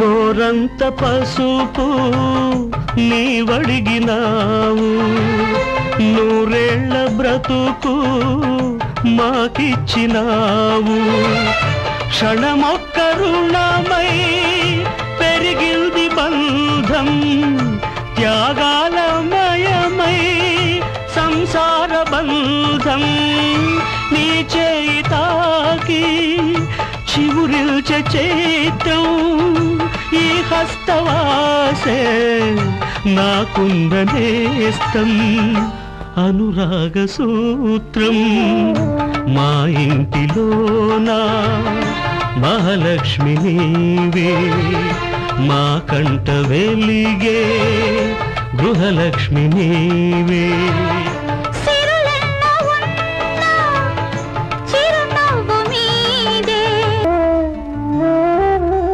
గోరంత పసుపు నీవడిగినావు. నూరేళ్ళ బ్రతుకు మాకిచ్చినావు. క్షణమొక్క రుణమై పెరిగింది బంధం. త్యాగాలమయమై సంసార బంధం. నీ చేయి తాకి చివురిల్చే ఈ హస్తవాసే నాకుందనేస్తం అనురాగ సూత్రం మా ఇంటిలోనా? మహాలక్ష్మి నీవే మా కంట వెలిగే గృహలక్ష్మి నీవే.